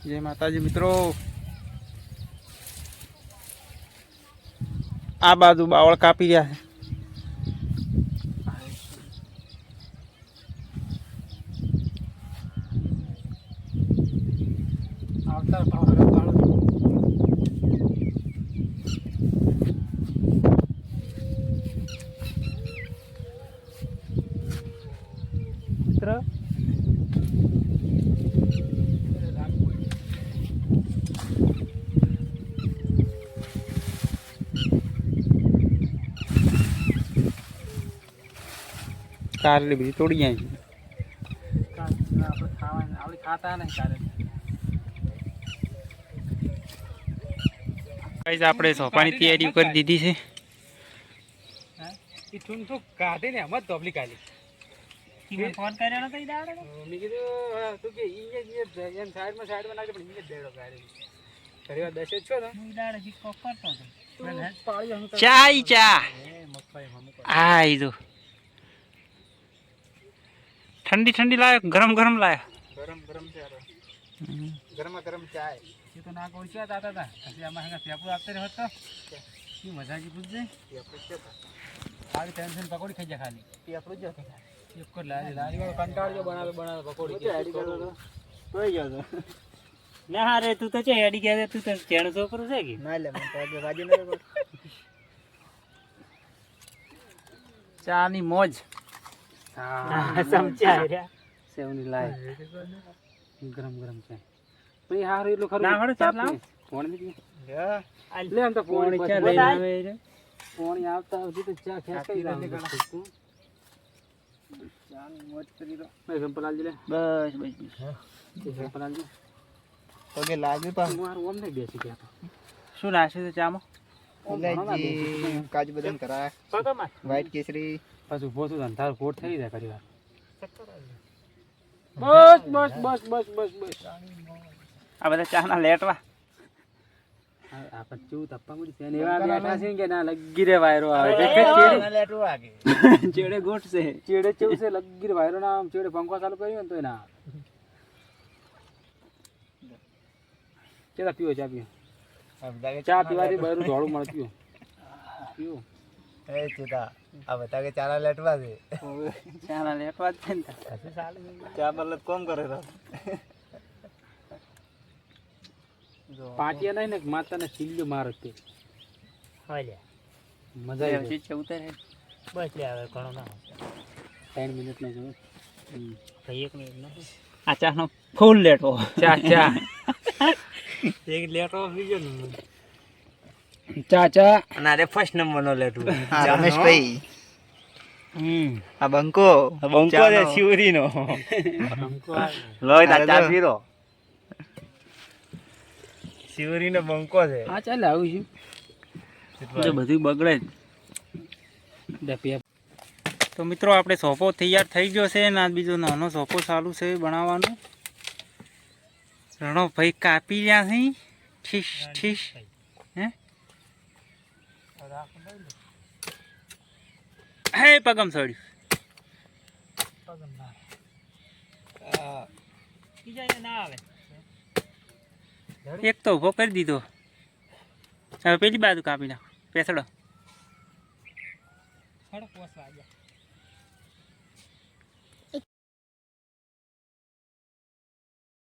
જય માતાજી મિત્રો. આ બાજુ બાવળ કાપી રહ્યા છે. આવતા કારેલી બધી તોડી જાય આપણે ખાવા આપણે ખાતા નહીં કારેલી ગાઈઝ આપણે સોપાની તૈયારી કરી દીધી છે. એ ઠૂન તો કાઢે ને એમ જ તબલી કાઢી ફોન કર્યો નતો કીધું તું કે ઈ જ જ એમ સાઈડમાં સાઈડમાં નાખજે પણ ઈ દેડો કાઢી ઘણી વાર દસે જ છો ને? હું જી કોક કરતો હતો. ચાય ચા. આ ઈ ઠંડી ઠંડી લાયો ગરમ ગરમ લાયો. ગરમ ગરમ ગરમ ગરમા ગરમ ચાય. એ તો ના કોઈ છે તાતા તા. પછી આમાં હંગા પેપડું આપતે રહ્યો તો. શું મજા જી પૂછજે ખાલી ટેન્શન પકોડી ખાઈ જા ખાલી. પેપડું જ ખાઈ એક લારી લારી વાળો કંટાળ્યો બનાવે બનાવે પકોડી. તોય ગયો તો. ના હારે તું તો છે એડી ગયા તું તો ચેણ પર છે કે? ના લે મને તો આજે વાજી નતો ચા ની મોજ. સમજ્યા રહ્યા. સેવની લાય. ગરમ ગરમ ચાય. પછી હારું એટલું ખરું ના ચા લાવ. પોણી આ લે. આમ તો પોણી પોણી ચા બધા આવે. પોણી આવતા સુધી તો ચા ખેંચાઈ રાખી જાય રાખી ચાની મોજ કરી દો ભાઈ સંપલાલજી લે. બસ બસ સંપલાલજી પગે લાગ્યું તો હું હારું ઓમ નહીં બેસી ગયા શું નાખ્યું છે ચામાં? ઇલાયચી કાજુ બદામ કરા વ્હાઈટ કેસરી. બસ ઊભો છું અંધાર કોટ થઈ જાય ફરી વાર. બસ બસ બસ બસ બસ બસ. આ બધા ચાના લેટવા. આ ચેવું તપ્પા મળી છે એવા બેઠા છે કે ના લગી રે વાયરો આવે. છે ચેડે ચેવું છે લગી રે વાયરો ના આમ ચેડે પંખો ચાલુ કર્યો ને તો ના. ચેતા પીવો ચા પીવો. ચા પીવાથી બરું ધોળું આ બધા કે ચારા લેટવા છે. ચાલા લેટવા છે ને ચા બદલ કોમ કરે તો? પાટિયા નહીં ને માતાને ને સિલ્યો મારે તે. મજા આવી જાય. બસ લે હવે ઘણો ના ત્રણ મિનિટ નો જો ભાઈ એક મિનિટ ના આ ચાનો ફૂલ લેટો ચા ચા. એક લેટર બીજો ને ચા ચા અને અરે ફર્સ્ટ નંબર નો લેટર. રમેશભાઈ. હમ. આ બંકો. બંકો છે શિવરી નો લોય તા ચા પીરો શિવરી નો બંકો છે. હા ચાલે આવું છું. તો બધું બગડે જ. લે તો મિત્રો આપણે સોપો તૈયાર થઈ ગયો છે અને આ બીજો નાનો સોપો ચાલુ છે બનાવવાનો. રણો ભાઈ કાપી રહ્યા છે ઠીસ ઠીસ હે? હે પગમ સોડ્યું. એક તો ઊભો કરી દીધો. હવે પેલી બાજુ કાપી નાખો. પેસડો.